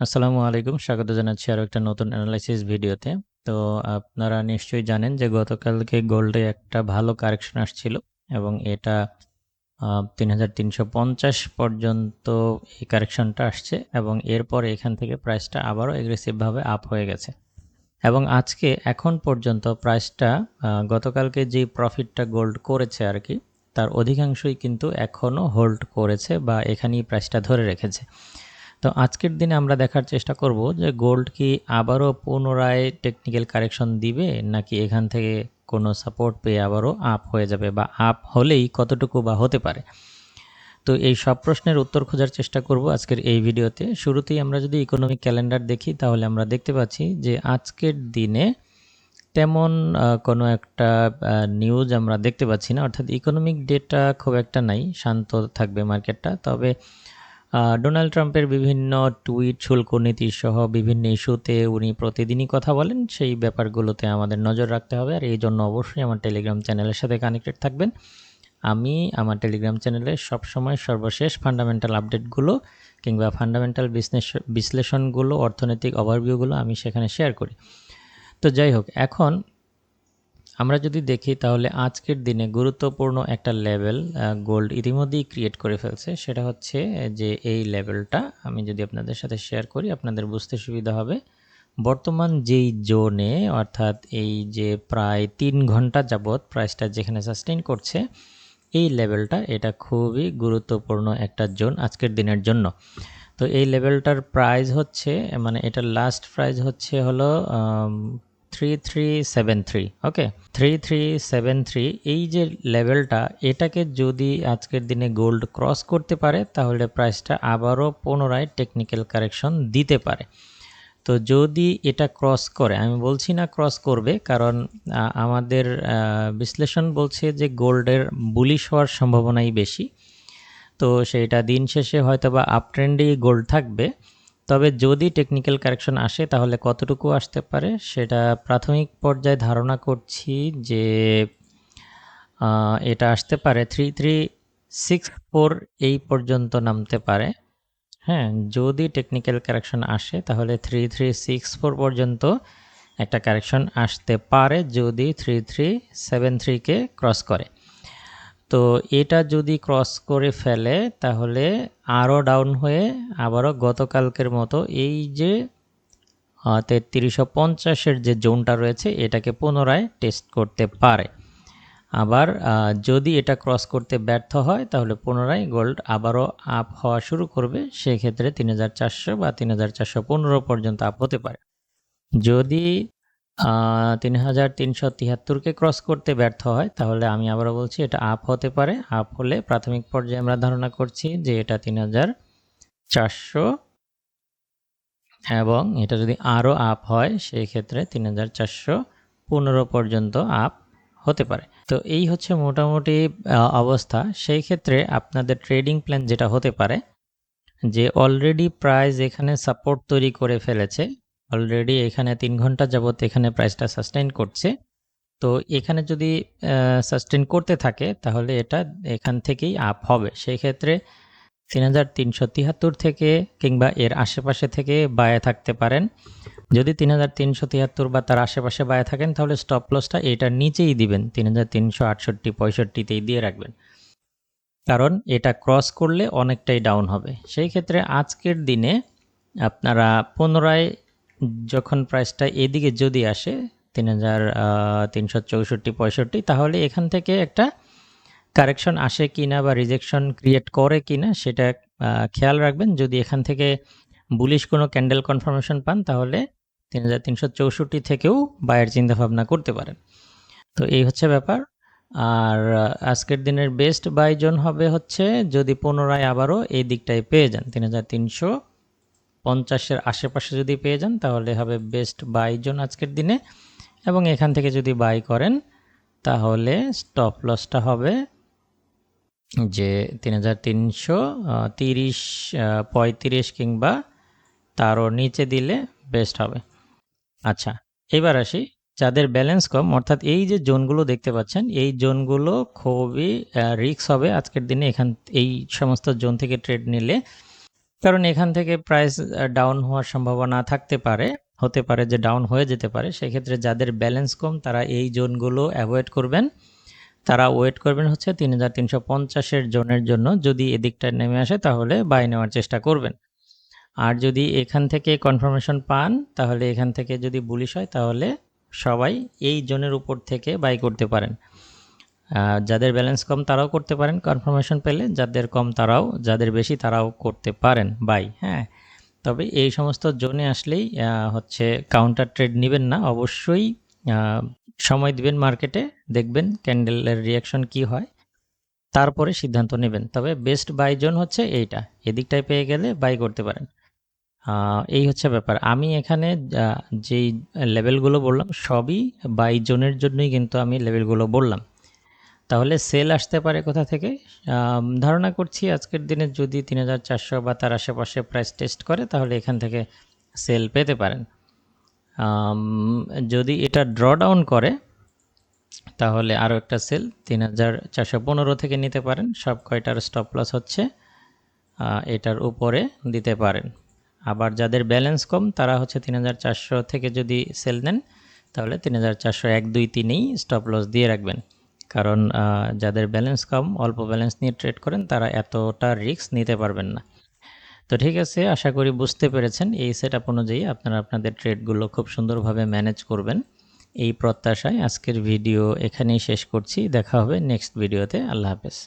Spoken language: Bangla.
আসসালামু আলাইকুম। স্বাগত জানাচ্ছি আরও একটা নতুন অ্যানালাইসিস ভিডিওতে। তো আপনারা নিশ্চয়ই জানেন যে গতকালকে গোল্ডে একটা ভালো কারেকশন আসছিল এবং এটা ৩৩৫০ পর্যন্ত এই কারেকশনটা আসছে এবং এরপর এখান থেকে প্রাইসটা আবারও এগ্রেসিভভাবে আপ হয়ে গেছে। এবং আজকে এখন পর্যন্ত প্রাইসটা গতকালকে যে প্রফিটটা গোল্ড করেছে আর কি, তার অধিকাংশই কিন্তু এখনও হোল্ড করেছে বা এখানেই প্রাইসটা ধরে রেখেছে। তো আজকের দিনে আমরা দেখার চেষ্টা করব যে গোল্ড কি আবারও পুনরায় টেকনিক্যাল কারেকশন দিবে, নাকি এখান থেকে কোনো সাপোর্ট পেয়ে আবারও আপ হয়ে যাবে বা আপ হলেই কতটুকু বা হতে পারে? তো এই সব প্রশ্নের উত্তর খোঁজার চেষ্টা করব আজকের এই ভিডিওতে। শুরুতেই আমরা যদি ইকোনমিক ক্যালেন্ডার দেখি, তাহলে আমরা দেখতে পাচ্ছি যে আজকের দিনে তেমন কোনো একটা নিউজ আমরা দেখতে পাচ্ছি না। অর্থাৎ ইকোনমিক ডেটা খুব একটা নাই, শান্ত থাকবে মার্কেটটা তবে ডোনাল্ড ট্রাম্পের বিভিন্ন টুইট শুল্ক নীতি সহ বিভিন্ন ইস্যুতে উনি প্রতিদিনই কথা বলেন। সেই ব্যাপারগুলোতে আমাদের নজর রাখতে হবে। আর এই জন্য অবশ্যই আমার টেলিগ্রাম চ্যানেলের সাথে কানেক্টেড থাকবেন। আমি আমার টেলিগ্রাম চ্যানেলে সবসময় সর্বশেষ ফান্ডামেন্টাল আপডেটগুলো কিংবা ফান্ডামেন্টাল বিশ্লেষণগুলো, অর্থনৈতিক ওভারভিউগুলো আমি সেখানে শেয়ার করি। তো যাই হোক, এখন আমরা যদি দেখি তাহলে আজকের দিনে গুরুত্বপূর্ণ একটা লেভেল গোল্ড ইতিমধ্যেই ক্রিয়েট করে ফেলছে। সেটা হচ্ছে যে এই লেভেলটা আমি যদি আপনাদের সাথে শেয়ার করি, আপনাদের বুঝতে সুবিধা হবে। বর্তমান যেই জোনে অর্থাৎ এই যে প্রায় তিন ঘণ্টা যাবৎ প্রাইসটা যেখানে সাস্টেইন করছে, এই লেভেলটা এটা খুবই গুরুত্বপূর্ণ একটা জোন আজকের দিনের জন্য। তো এই লেভেলটার প্রাইস হচ্ছে মানে এটার লাস্ট প্রাইস হচ্ছে হলো three three seven three okay three three seven three এই যে লেভেলটা এটাকে যদি আজকের দিনে গোল্ড ক্রস করতে পারে, তাহলে প্রাইসটা আবারও পুনরায় টেকনিক্যাল কারেকশন দিতে পারে। তো যদি এটা ক্রস করে, আমি বলছি না ক্রস করবে, কারণ আমাদের বিশ্লেষণ বলছে যে গোল্ডের বুলিশ হওয়ার সম্ভাবনাই বেশি। তো সেইটা দিন শেষে হয়তো বা আপ গোল্ড থাকবে। তবে যদি টেকনিক্যাল কারেকশন আসে, তাহলে কতটুকু আসতে পারে? সেটা প্রাথমিক পর্যায়ে ধারণা করছি যে এটা আসতে পারে থ্রি থ্রি সিক্স ফোর এই পর্যন্ত নামতে পারে। হ্যাঁ যদি টেকনিক্যাল কারেকশন আসে, তাহলে থ্রি থ্রি সিক্স ফোর পর্যন্ত একটা কারেকশন আসতে পারে যদি থ্রি থ্রি সেভেন থ্রিকে ক্রস করে। তো এটা যদি ক্রস করে ফেলে, তাহলে আরও ডাউন হয়ে আবারও গতকালকের মতো এই যে তেত্রিশশো পঞ্চাশের যে জোনটা রয়েছে, এটাকে পুনরায় টেস্ট করতে পারে। আবার যদি এটা ক্রস করতে ব্যর্থ হয়, তাহলে পুনরায় গোল্ড আবারও আপ হওয়া শুরু করবে। সেক্ষেত্রে তিন হাজার চারশো বা তিন হাজার চারশো পনেরো পর্যন্ত আপ হতে পারে। যদি তিন হাজার তিনশো তিয়াত্তরকে ক্রস করতে ব্যর্থ হয়। তাহলে আমি আবারও বলছি, এটা আপ হতে পারে। আপ হলে প্রাথমিক পর্যায়ে আমরা ধারণা করছি যে এটা তিন হাজার চারশো এবং এটা যদি আরও আপ হয়, সেই ক্ষেত্রে তিন হাজার চারশো পনেরো পর্যন্ত আপ হতে পারে। তো এই হচ্ছে মোটামুটি অবস্থা। সেই ক্ষেত্রে আপনাদের ট্রেডিং প্ল্যান যেটা হতে পারে, যে অলরেডি প্রাইস এখানে সাপোর্ট তৈরি করে ফেলেছে অলরেডি এখানে তিন ঘণ্টা যাবত এখানে প্রাইসটা সাস্টেইন করছে। তো এখানে যদি সাস্টেইন করতে থাকে, তাহলে এটা এখান থেকেই আপ হবে। সেই ক্ষেত্রে তিন হাজার তিনশো তিয়াত্তর থেকে কিংবা এর আশেপাশে থেকে বায়ে থাকতে পারেন। যদি তিন হাজার তিনশো তিয়াত্তর বা তার আশেপাশে বায়ে থাকেন, তাহলে স্টপ লসটা এটার নিচেই দিবেন, তিন হাজার তিনশো আটষট্টি পঁয়ষট্টিতেই দিয়ে রাখবেন। কারণ এটা ক্রস করলে অনেকটাই ডাউন হবে। সেই ক্ষেত্রে আজকের দিনে আপনারা পুনরায় যখন প্রাইসটা এদিকে যদি আসে তিন হাজার তিনশো চৌষট্টি, পঁয়ষট্টি, তাহলে এখান থেকে একটা কারেকশন আসে কি না বা রিজেকশন ক্রিয়েট করে কি না সেটা খেয়াল রাখবেন। যদি এখান থেকে বুলিশ কোনো ক্যান্ডেল কনফার্মেশন পান, তাহলে তিন হাজার তিনশো চৌষট্টি থেকেও বায়ের চিন্তাভাবনা করতে পারেন। তো এই হচ্ছে ব্যাপার। আর আজকের দিনের বেস্ট বাই জোন হবে হচ্ছে যদি পুনরায় আবারও এই দিকটায় পেয়ে যান, তিন হাজার তিনশো পঞ্চাশের আশেপাশে যদি পেয়ে যান, তাহলে হবে বেস্ট বাই জোন আজকের দিনে। এবং এখান থেকে যদি বাই করেন, তাহলে স্টপ লসটা হবে যে তিন হাজার তিনশো তিরিশ পঁয়ত্রিশ কিংবা তারও নিচে দিলে বেস্ট হবে। আচ্ছা এবার আসি যাদের ব্যালেন্স কম, অর্থাৎ এই যে জোনগুলো দেখতে পাচ্ছেন, এই জোনগুলো খুবই রিক্স হবে আজকের দিনে। এখান, এই সমস্ত জোন থেকে ট্রেড নিলে কারণ এখান থেকে প্রাইস ডাউন হওয়ার সম্ভাবনা থাকতে পারে, হতে পারে যে ডাউন হয়ে যেতে পারে। সেক্ষেত্রে যাদের ব্যালেন্স কম, তারা এই জোনগুলো অ্যাভয়েড করবেন। তারা ওয়েট করবেন হচ্ছে তিন হাজার তিনশো পঞ্চাশের জোনের জন্য। যদি এদিকটা নেমে আসে, তাহলে বাই নেওয়ার চেষ্টা করবেন। আর যদি এখান থেকে কনফার্মেশন পান, তাহলে এখান থেকে যদি বুলিশ হয়, তাহলে সবাই এই জোনের উপর থেকে বাই করতে পারেন। যাদের ব্যালেন্স কম তারাও করতে পারেন। কনফার্মেশন পেলে যাদের কম তারাও, যাদের বেশি তারাও করতে পারেন। বাই হ্যাঁ। তবে এই সমস্ত জোনে আসলেই হচ্ছে কাউন্টার ট্রেড নেবেন না। অবশ্যই সময় দিবেন মার্কেটে দেখবেন ক্যান্ডেলের রিয়াকশন কি হয়। তারপরে সিদ্ধান্ত নেবেন। তবে বেস্ট বাই জোন হচ্ছে এইটা। এদিকটায় পেয়ে গেলে বাই করতে পারেন। এই হচ্ছে ব্যাপার। আমি এখানে যেই লেভেলগুলো বললাম, সবই বাই জোনের জন্যই কিন্তু আমি লেভেলগুলো বললাম। তাহলে সেল আসতে পারে কোথা থেকে? ধারণা করছি আজকের দিনে যদি তিন হাজার চারশো বা তার আশেপাশে প্রাইস টেস্ট করে, তাহলে এখান থেকে সেল পেতে পারেন। যদি এটা ড্র ডাউন করে, তাহলে আরও একটা সেল তিন হাজার চারশো পনেরো থেকে নিতে পারেন। সব কয়টার স্টপ লস হচ্ছে এটার উপরে দিতে পারেন। আবার যাদের ব্যালেন্স কম, তারা হচ্ছে তিন হাজার চারশো থেকে যদি সেল নেন, তাহলে তিন হাজার চারশো এক দুই তিনেই স্টপ লস দিয়ে রাখবেন। কারণ যাদের ব্যালেন্স কম, অল্প ব্যালেন্স নিয়ে ট্রেড করেন, তারা এতটা রিস্ক নিতে পারবেন না। তো ঠিক আছে, আশা করি বুঝতে পেরেছেন। এই সেট আপ অনুযায়ী আপনারা আপনাদের ট্রেডগুলো খুব সুন্দরভাবে ম্যানেজ করবেন। এই প্রত্যাশায় আজকের ভিডিও এখানেই শেষ করছি। দেখা হবে নেক্সট ভিডিওতে আল্লাহ হাফেজ।